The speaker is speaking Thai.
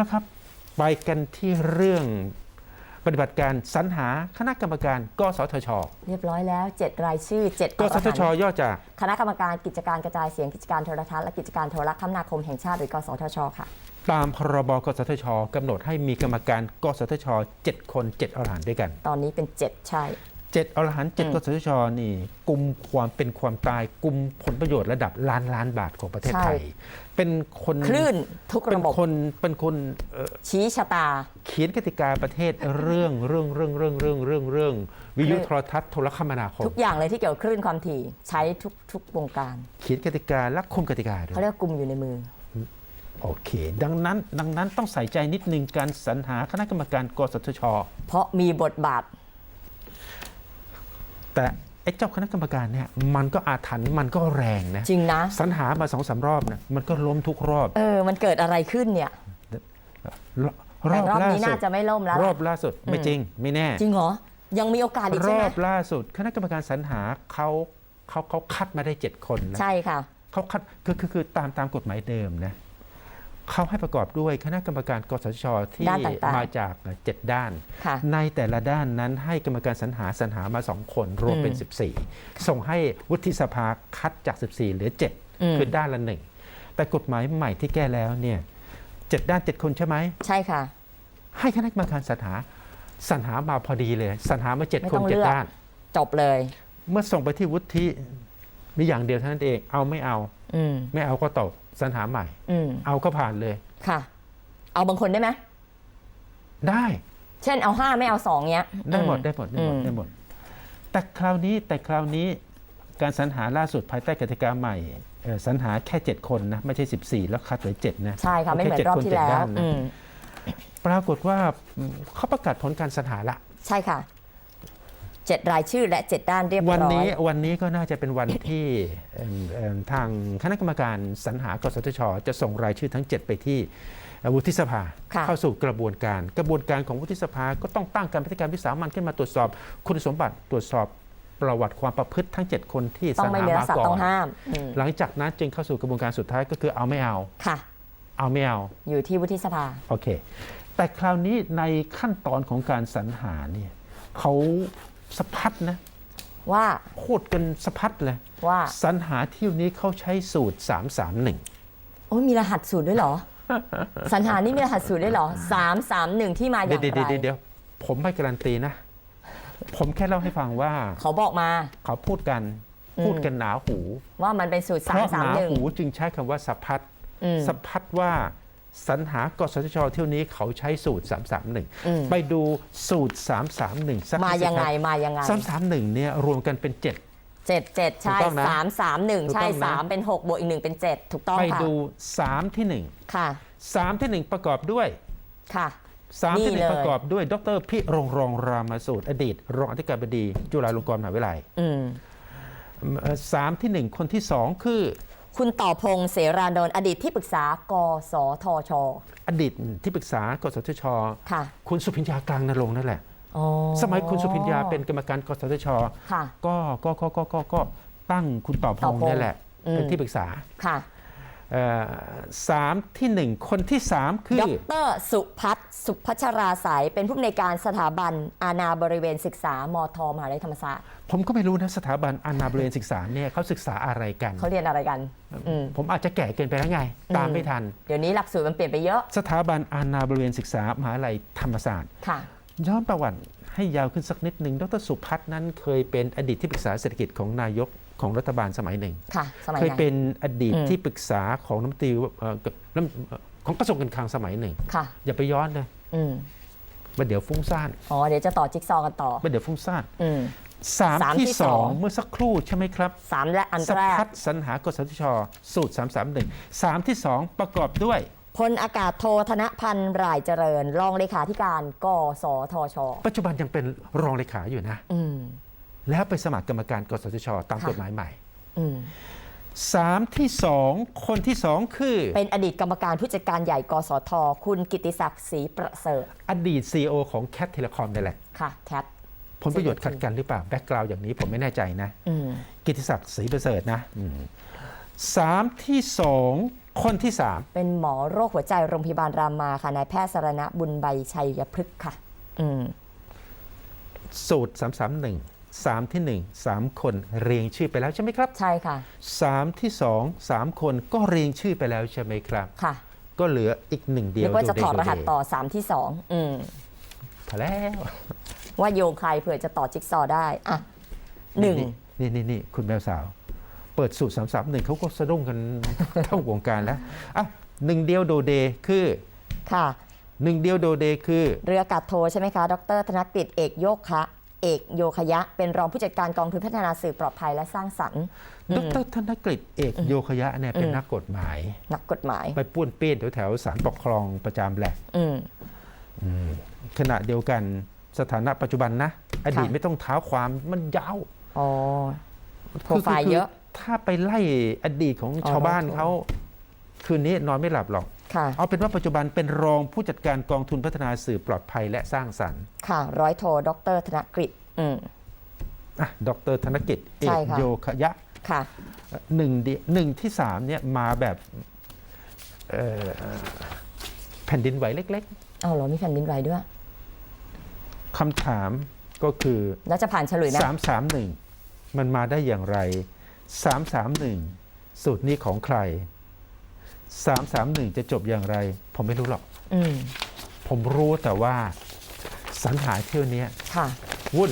ละครับ ไปกันที่เรื่องปฏิบัติการสรรหาคณะกรรมการกสทช เรียบร้อยแล้ว 7 รายชื่อ 7กสทช ย่อจากคณะกรรมการกิจการกระจายเสียงกิจการโทรทัศน์และกิจการโทรคมนาคมแห่งชาติหรือกสทช ค่ะ ตามพรบกสทชกำหนดให้มีกรรมการกสทช 7 คน 7อรหันต์ด้วยกัน ตอนนี้เป็น 7 ใช่ 7อรหันต์อืม7กสทชนี่กลุ่มความเป็นความตายกลุ่มผลประโยชน์ระดับล้านล้านบาทของประเทศไทย เป็นคนคลื่นทุกเป็นระบบคนเป็นคนเอ่อชี้ชะตา เขียนกติกาประเทศเรื่องเรื่องเรื่องเรื่องเรื่องเรื่องเรื่องวิทยุโทรทัศน์โทรคมนาคม ทุกอย่างเลยที่เกี่ยวกับคลื่นความถี่ใช้ทุกทุกวงการ เขียนกติกาและคุมกติกาด้วเขายเรียกว่ากลุ่มอยู่ในมือโอเค ดังนั้นดังนั้นต้องใส่ใจนิดนึงการสรรหาคณะกรรมการกสทช เพราะมีบทบาท แต่ไอ้เจ้าคณะกรรมการเนี่ยมันก็อาถรรพ์มันก็แรงนะจริงนะ สรรหามาสองสามรอบนะมันก็ล้มทุกรอบเออ มันเกิดอะไรขึ้นเนี่ย รแต่รอบล่านี้สุน่าดจะไม่ล่มแล้วรล่ะอบล่าสุดไม่อืมจริงไม่แน่ จริงเหรอ ยังมีโอกาสอีกรใช่ไหอมบล่าสุด คณะกรรมการสรรหาเขาเขาเขาคัดมาได้เจ็ดคนนะใช่ค่ะ เขาคัดคือคือคือตามตามกฎหมายเดิมนะ เขาให้ประกอบด้วยคณะกรรมการกสทชที่ด้านต่างๆมาจากเจ็ดด้านค่ะในแต่ละด้านนั้นให้กรรมการสรรหาสรรหามาสองคนรวมเป็นอืม14 ส่งให้วุฒิสภาคัดจาก 14 เหลืออืม7คือด้านละหนึ่งแต่กฎหมายใหม่ที่แก้แล้วเนี่ยเจ็ดด้าน7คนใช่ไหมใช่ค่ะ ให้คณะกรรมการสรรหาสรรหามาพอดีเลยสรรหามาไม่7คต้นองเลือก7ด้าน จบเลย เมื่อส่งไปที่วุฒิมีอย่างเดียวเท่านั้นเองเอาไม่เอาอืมไม่เอาก็ตกสรรหาใหม่ อืมเอาก็ผ่านเลย ค่ะ เอาบางคนได้ไหมได้เช่นเอาห้าไม่เอาสองเนี้ยได้หมดอื ได้หมดได้หมดอืม ได้หมด แต่คราวนี้แต่คราวนี้การสรรหาล่าสุดภายใต้กติกาใหม่เอ่อสรรหาแค่ 7 คนนะ ไม่ใช่ 14 แล้วคัดเหลือ7นะใช่ค่ะไม่เหมือนแค่รอบ7คนที่เจ็ดแล้ว ด้านนะอืมปรากฏว่าอืมเขาประกาศผลการสรรหาละ ใช่ค่ะ เจ็ดรายชื่อและเจ็ดด้านเรียบร้อย วันนี้วันนี้ก็น่าจะเป็นวันที่เอิ่มเอิ่มทางคณะกรรมการสรรหากสทช จะส่งรายชื่อทั้ง 7 ไปที่วุฒิสภาค่ะเข้าสู่กระบวนการ กระบวนการของวุฒิสภาก็ต้องตั้งการพิจารณาวิสามันขึ้นมาตรวจสอบ คุณสมบัติตรวจสอบประวัติความประพฤติทั้ง 7 คนที่ต้สอรงรไม่หาเนื้อมาสัตก่ว์อต้อนงห้ามอืมหลังจากนั้นจึงเข้าสู่กระบวนการสุดท้ายก็คือเอาไม่เอาค่ะ เอาไม่เอาอยู่ที่วุฒิสภาโอเค แต่คราวนี้ในขั้นตอนของการสรรหาเนี่ยเขา สะพัดนะว่าพูดกันสะพัดเลยว่าสรรหาเที่ยวนี้เขาใช้สูตร 331 โอ้ยมีรหัสสูตรด้วยเหรอสัญหานี่มีรหัสสูตรด้วยเหรอสามสามหนึ่งที่มาอเดี๋ยย่าวงเดี๋ยวไรเดี๋ยวเดี๋ยวผมไม่การันตีนะ ผมแค่เล่าให้ฟังว่า เขาบอกมา เขาพูดกันอืมพูดกันหนาหู ว่ามันเป็นสูตรเพสามราะสาหมนาหนึ่งหูจึงใช้คำว่าสะพัดอืมสะพัดว่า สรรหากสทชเที่ยวนี้เขาใช้สูตรอืม331 ไปดูสูตร 331สักมานิดสิยังไงครับมายังไง331เนี่ยรวมกันเป็น7เจ็ดเจ็ดใช่ถูกต้องนะสามสามหนึ่งถูกใช่ต้องนะ สามเป็นหกบวกอีกหนึ่งเป็นเจ็ดถูกต้องไปค่ะ ดู 3 ที่ ค่ะ 1 3 ที่ 1 ประกอบด้วย ค่ะ 3 ที่ นี่เลย 1 ประกอบด้วย ดรพิรงรองรามาสูตร อดีต รองอธิการบดี จุฬาลงกรณ์มหาวิทยาลัยอืม เอ่อสามที่ 1 คนที่ 2 คือ คุณต่อพงษ์เสรานนท์อดีตที่ปรึกษากสทช อดีตที่ปรึกษากสทช ค่ะคุณสุพิญญากลางนรงค์นั่นแหละ อ๋อ สมัยคุณสุพิญญาเป็นกรรมการกสทช ค่ะก็ก็ก็ก็ก็ก็ตั้งคุณต่อพต่องพงษ์นี่แหละ อืม เป็นที่ปรึกษา ค่ะเอ่อ สามที่หนึ่งคนที่สามคือดรสุพัฒน์สุพัชราสายเป็นผู้อำนวยการสถาบันอาณาบริเวณศึกษามทมหาวิทยาลัยธรรมศาสตร์ผมก็ไม่รู้นะสถาบันอานาบริเวณศึกษาเนี่ยเขาศึกษาอะไรกันเขาเรียนอะไรกันอืมผมอาจจะแก่เกินไปแล้วไง ตามไม่ทัน เดี๋ยวนี้หลักสูตรมันเปลี่ยนไปเยอะ สถาบันอานาบริเวณศึกษามหาวิทยาลัยธรรมศาสตร์ค่ะย้อนประวัติให้ยาวขึ้นสักนิดหนึ่งดรสุพัฒน์นั้นเคยเป็นอดีตที่ปรึกษาเศรษฐกิจของนายก ของรัฐบาลสมัยหนึ่งค่ะสมัยเคยไหนเป็นอดีตอืมที่ปรึกษาของน้ำตรีเอ่อน้ำเอ่อของกระทรวงการคลังสมัยหนึ่งค่ะอย่าไปย้อนนะอืมมาเดี๋ยวฟุ้งซ่านอ๋อเดี๋ยวจะต่อจิ๊กซอว์กันต่อมาเดี๋ยวฟุ้งซ่านอืมสามสามที่ที่สสอองงเมื่อสักครู่ใช่ไหมครับสามและอันสแรกพัฒน์สรรหากสทช สูตร331 3ที่2ประกอบด้วยพลอากาศโทธนพันธ์รายเจริญ รองเลขาธิการกสทช ปัจจุบันยังเป็นรองเลขาอยู่นะ อืม แล้วไปสมัครกรรมการกสทชตามค่ะกฎหมายใหม่อืม3ที่2คนที่2คือ เป็นอดีตกรรมการผู้จัดการใหญ่กสท คุณกิติศักดิ์ศรีประเสริฐ อดีต CEO ของแคทเทเลคอมนี่แหละ ค่ะแคทผลประโยชน์ขัดกันหรือเปล่า แบ็กกราวด์อย่างนี้ผมไม่แน่ใจนะอืมกิติศักดิ์ศรีประเสริฐนะอืมสามที่สองคนที่สามเป็นหมอโรคหัวใจโรงพยาบาลรามาค่ะนายแพทย์สรณะบุญใบชัยพฤกษ์ค่ะอืมสูต ร331 3ที่1 3คนเรียงชื่อไปแล้วใช่ไหมครับใช่ค่ะ3ที่2 3คนก็เรียงชื่อไปแล้วใช่ไหมครับ ค่ะ ก็เหลืออีกหนึ่งเดียนึวกว่าจะโดเดถอดรหัสโเต่อสามที่สองอืมพอแล้วว่าโยงใครเผื่อจะต่อจิ๊กซอว์ได้อะหนึ่งนี่นี่นี่คุณแมวสาว เปิดสูตร331เขาก็สะดุ้งกันทั้งวงการแล้วอะหนึ่งเดียวโดเดคือค่ะหนึ่งเดียวโดเดคือ เรืออากาศโทใช่ไหมคะ ดร ธนกฤษเอกโยคะ เอกโยคยะ เป็นรองผู้จัดการกองทุนพัฒนาสื่อปลอดภัยและสร้างสรรค์ ดรธนกฤษเอกโยคยะเนี่ยเป็นอืมนักกฎหมาย นักกฎหมาย ไปป้วนเปี้ยนแถวแถวๆศาลปกครองประจำแหละอืมขณะเดียวกันสถานะปัจจุบันนะ อดีตค่ะไม่ต้องเท้าความมันยาวอ๋อโปรไฟล์คืเยอะ ถ้าไปไล่อดีตของอ๋อชาวบ้านโอเคเขาคืนนี้นอนไม่หลับหรอกค่ะ เอาเป็นว่าปัจจุบันเป็นรองผู้จัดการกองทุนพัฒนาสื่อปลอดภัยและสร้างสรรค์ ค่ะ ร้อยโทดรธนกฤษอืมอะดรธนกิจเอใช่กค่ะโยคยะค่ะหนึ่งเดียหนึ่งที่สามเนี่ยมาแบบเอ่อแผ่นดินไหวเล็ก เอาเหรอมีแผ่นดินไหวด้วย ๆคำถามก็คือ แล้วจะผ่านเฉลยไหมสามสามหนึ่งมันมาได้อย่างไรสามสามหนึ่งสูตรนี้ของใคร สามสามหนึ่งจะจบอย่างไร ผมไม่รู้หรอก อืมผมรู้แต่ว่าสรรหาเที่ยวเนี้ยค่ะ วุ่น